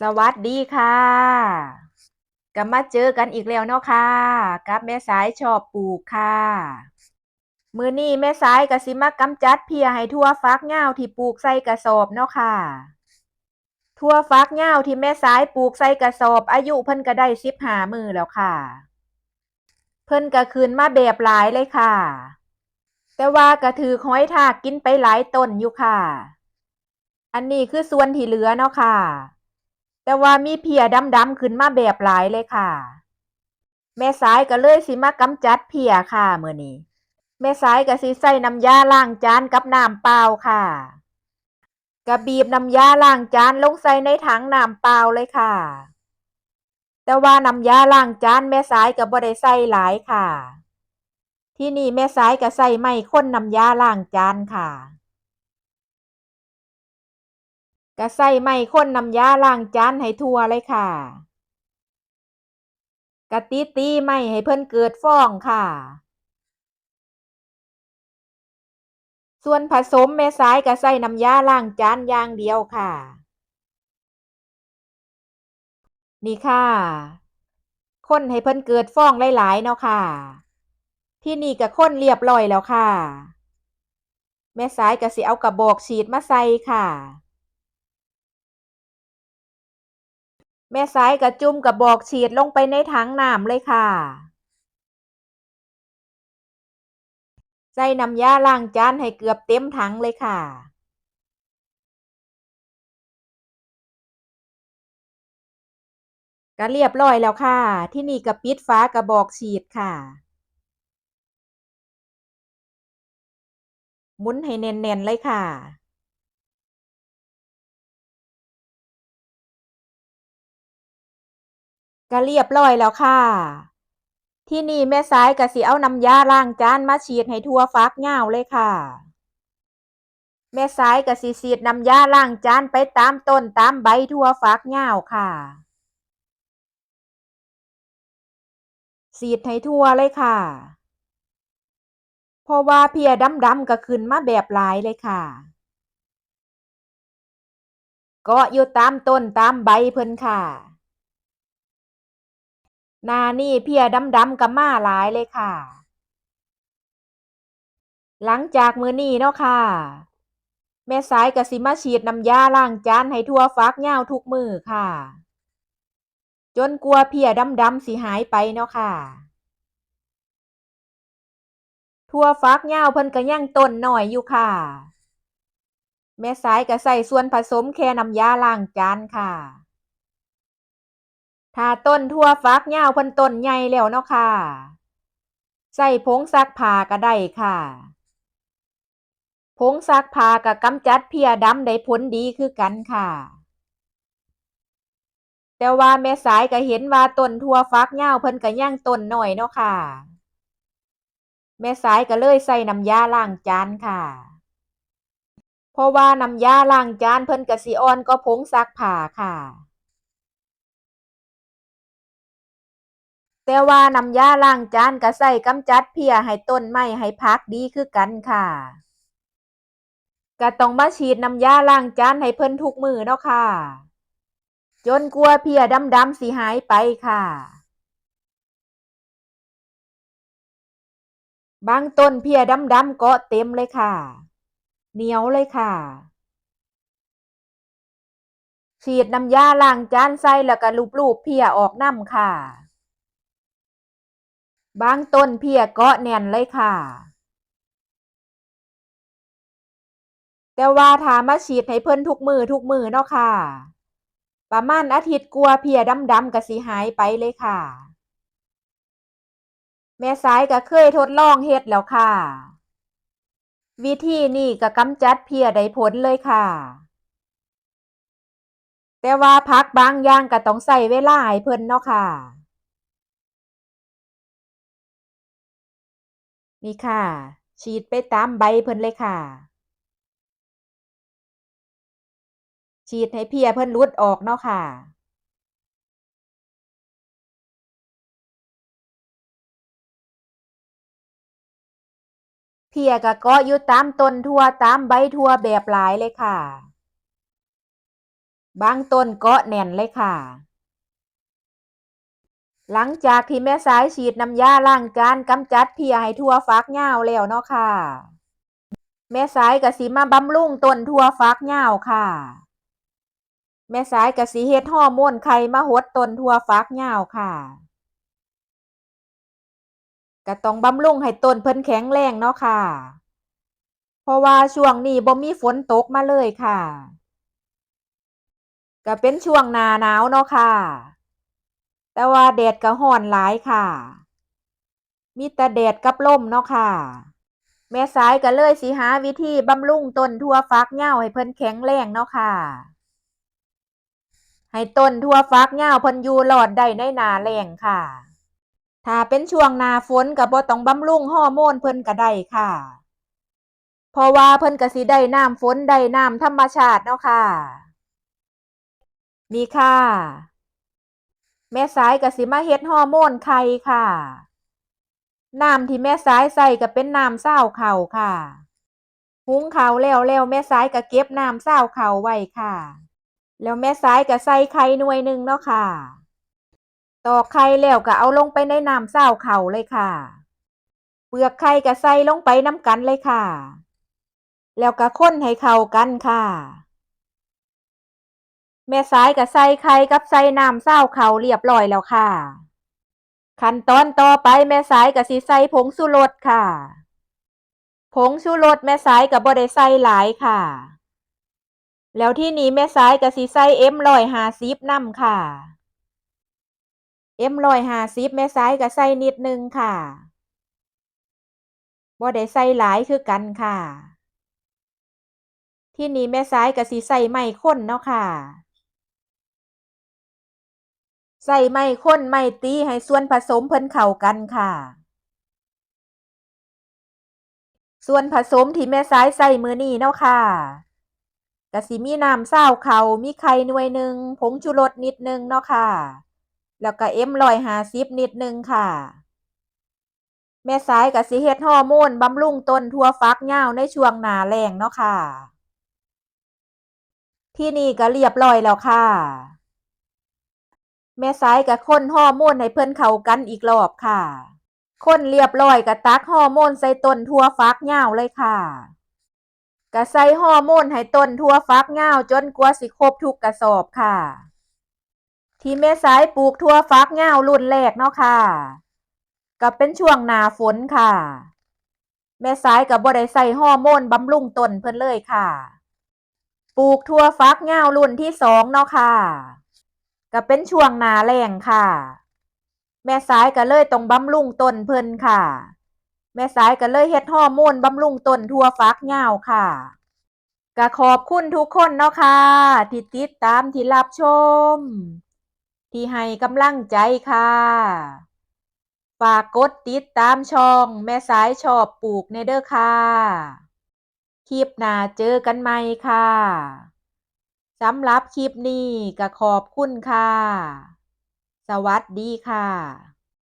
สวัสดีค่ะกลับมาเจอกันอีกแล้วเนาะค่ะ กับแม่สายชอบปลูกค่ะ มือนี้แม่สายก็สิมากำจัดเพียให้ทั่วฟักยาที่ปลูกใส่กระสอบเนาะค่ะ ทั่วฟักยาที่แม่สายปลูกใส่กระสอบ อายุเพิ่นก็ได้15มื้อแล้วค่ะ เพิ่นก็ขึ้นมาแบบหลายเลยค่ะ แต่ว่าก็ถือหอยทากกินไปหลายต้นอยู่ค่ะ อันนี้คือส่วนที่เหลือเนาะค่ะ แต่ว่ามีเพียดำๆขึ้นมาแบบหลายเลยค่ะ แม่สายก็เลยสิมากำจัดเพียค่ะเมื้อนี้ แม่สายก็สิใส่น้ำยาล้างจานกับน้ำเปล่าค่ะก็บีบน้ำยาล้างจานลงใส่ในถังน้ำเปล่าเลยค่ะ แต่ว่าน้ำยาล้างจานแม่สายก็บ่ได้ใส่หลายค่ะ ที่นี่แม่สายก็ใส่ไม้ข้นน้ำยาล้างจานค่ะ ก็ใส่ไม้ข้นน้ำยาล้างจานให้ทั่วเลยค่ะกะตีตีไม้ให้เพิ่นเกิดฟองค่ะ ส่วนผสมแม่สายก็ใส่น้ำยาล้างจานอย่างเดียวค่ะ นี่ค่ะคนให้เพิ่นเกิดฟองหลายๆ เนาะค่ะ ที่นี่ก็คนเรียบร้อยแล้วค่ะ แม่สายก็สิเอากระบอกฉีดมาใส่ค่ะ แม่สายก็จุ่มกระบอกฉีดลงไปในถังน้ำเลยค่ะ ใส่น้ำยาล้างจานให้เกือบเต็มถังเลยค่ะ ก็เรียบร้อยแล้วค่ะ ที่นี่ก็ปิดฝากระบอกฉีดค่ะ หมุนให้แน่นๆเลยค่ะ ก็เรียบร้อยแล้วค่ะ ที่นี่แม่สายก็สิเอาน้ำยาล้างจานมาฉีดให้ทั่วฟักยาเลยค่ะ แม่สายก็สิฉีดน้ำยาล้างจานไปตามต้นตามใบทั่วฟักยาค่ะฉีดให้ทั่วเลยค่ะ เพราะว่าเพียดำๆก็ขึ้นมาแบบหลายเลยค่ะกาะอยู่ตามต้นตามใบเพิ่นค่ะ นานี่เพียดำๆก็มาหลายเลยค่ะ หลังจากมือนี้เนาะค่ะ แม่สายก็สิมาฉีดน้ำยาล้างจานให้ทั่วฟักยาทุกมือค่ะ จนกว่าเพียดำๆสิหายไปเนาะค่ะทั่วฟักยาเพิ่นก็ยังต้นน้อยอยู่ค่ะ แม่สายก็ใส่ส่วนผสมแค่น้ำยาล้างจานค่ะ ถ้าต้นทั่วฟักยาวเพิ่นต้นใหญ่แล้วเนาะค่ะ ใส่ผงซักผ้าก็ได้ค่ะ ผงซักผ้าก็กำจัดเพียดำได้ผลดีคือกันค่ะ แต่ว่าแม่สายก็เห็นว่าต้นทั่วฟักยาวเพิ่นก็ยังต้นหน้อยเนาะค่ะ แม่สายก็เลยใส่น้ำยาล้างจานค่ะ เพราะว่าน้ำยาล้างจานเพิ่นก็สิอ่อนกว่าผงซักผ้าค่ะ แต่ว่าน้ำยาล้างจานก็ใส่กำจัดเพียให้ต้นไม้ให้ผักดีคือกันค่ะก็ต้องมาฉีดน้ำยาล้างจานให้เพิ่นทุกมือเนาะค่ะ จนกว่าเพียดำๆสิหายไปค่ะ บางต้นเพียดำๆเกาะเต็มเลยค่ะ เหนียวเลยค่ะ ฉีดน้ำยาล้างจานใส่แล้วก็ลูบๆเพียออกน้ำค่ะ บางต้นเพียเกาะแน่นเลยค่ะ แต่ว่าถามาฉีดให้เพิ่นทุกมือทุกมือเนาะค่ะ ประมาณอาทิตย์กว่าเพียดำๆก็สิหายไปเลยค่ะ แม่สายก็เคยทดลองเฮ็ดแล้วค่ะ วิธีนี้ก็กำจัดเพียได้ผลเลยค่ะ แต่ว่าผักบางอย่างก็ต้องใช้เวลาให้เพิ่นเนาะค่ะ นี่ค่ะ ฉีดไปตามใบเพิ่นเลยค่ะ ฉีดให้เพียเพิ่นหลุดออกเนาะค่ะเพียก็เกาะอยู่ตามต้นทั่วตามใบทั่วแบบหลายเลยค่ะ บางต้นเกาะแน่นเลยค่ะ หลังจากที่แม่สายฉีดน้ำยาล้างจานกำจัดเพียให้ทั่วฟักยาแล้วเนาะค่ะ แม่สายก็สิมาบำรุงต้นทั่วฟักยาค่ะ แม่สายก็สิเฮ็ดฮอร์โมนไข่มาหดต้นทั่วฟักยาค่ะก็ต้องบำรุงให้ต้นเพิ่นแข็งแรงเนาะค่ะ เพราะว่าช่วงนี้บ่มีฝนตกมาเลยค่ะ ก็เป็นช่วงหน้าหนาวเนาะค่ะ แต่ว่าแดดก็ร้อนหลายค่ะ มีแต่แดดกับลมเนาะค่ะ แม่สายก็เลยสิหาวิธีบำรุงต้นทั่วฟักยาให้เพิ่นแข็งแรงเนาะค่ะ ให้ต้นทั่วฟักยาเพิ่นอยู่รอดได้ในนาแล้งค่ะ ถ้าเป็นช่วงนาฝนก็บ่ต้องบำรุงฮอร์โมนเพิ่นก็ได้ค่ะ เพราะว่าเพิ่นก็สิได้น้ำฝนได้น้ำธรรมชาติเนาะค่ะ นี่ค่ะ แม่สายก็สิมาเฮ็ดฮอร์โมนไข่ค่ะ น้ำที่แม่สายใส่ก็เป็นน้ำเศร้าเข่าค่ะหุงเข้าแล้วแล้วแม่สายก็เก็บน้ำเศร้าเข่าไว้ค่ะ แล้วแม่สายก็ใส่ไข่หน่วยหนึ่งเนาะค่ะ ตอกไข่แล้วก็เอาลงไปในน้ำเศร้าเข่าเลยค่ะ เปลือกไข่ก็ใส่ลงไปน้ำกันเลยค่ะ แล้วก็ค้นให้เข้ากันค่ะ แม่สายก็ใส่ไข่กับใส่น้ำเศร้าเข่าเรียบร้อยแล้วค่ะ ขั้นตอนต่อไปแม่สายก็สิใส่ผงชูรสค่ะ ผงชูรสแม่สายก็บ่ได้ใส่หลายค่ะ แล้วที่นี้แม่สายก็สิใส่เอ็มร้อยห้าสิบน้ำค่ะ เอ็มร้อยห้าสิบแม่สายก็ใส่นิดนึงค่ะบ่ได้ใส่หลายคือกันค่ะ ที่นี้แม่สายก็สิใส่ไม้ข้นเนาะค่ะ ใส่ไม้ข้นไม้ตีให้ส่วนผสมเพิ่นเข้ากันค่ะ ส่วนผสมที่แม่สายใส่มือนี้เนาะค่ะก็สิมีน้ำเศร้าเขามีไข่หน่วยหนึ่งผงชูรสนิดนึงเนาะค่ะ แล้วก็เอ็มร้อยหาสิบนิดนึงค่ะ แม่สายก็สิเฮ็ดฮอร์โมนบำรุงต้นทั่วฟักยาในช่วงหนาแล้งเนาะค่ะ ที่นี่ก็เรียบร้อยแล้วค่ะ แม่สายก็คนฮอร์โมนให้เพิ่นเข้ากันอีกรอบค่ะ คนเรียบร้อยก็ตักฮอร์โมนใส่ต้นทั่วฟักยาเลยค่ะก็ใส่ฮอร์โมนให้ต้นทั่วฟักยาจนกว่าสิครบทุกกระสอบค่ะ ที่แม่สายปลูกทั่วฟักยารุ่นแรกเนาะค่ะก็เป็นช่วงหนาฝนค่ะ แม่สายก็บ่ได้ใส่ฮอร์โมนบำรุงต้นเพิ่นเลยค่ะ ปลูกทั่วฟักยารุ่นที่สองเนาะค่ะ ก็เป็นช่วงนาแล้งค่ะ แม่สายก็เลยต้องบำรุงต้นเพิ่นค่ะ แม่สายก็เลยเฮ็ดฮอร์โมนบำรุงต้นทั่วฟักยาวค่ะก็ขอบคุณทุกคนเนาะค่ะที่ติดตามที่รับชม ที่ให้กำลังใจค่ะฝากกดติดตามช่อง แม่สายชอบปลูกในเด้อค่ะ คลิปหน้าเจอกันใหม่ค่ะ สำหรับคลิปนี้ก็ขอบคุณค่ะ สวัสดีค่ะ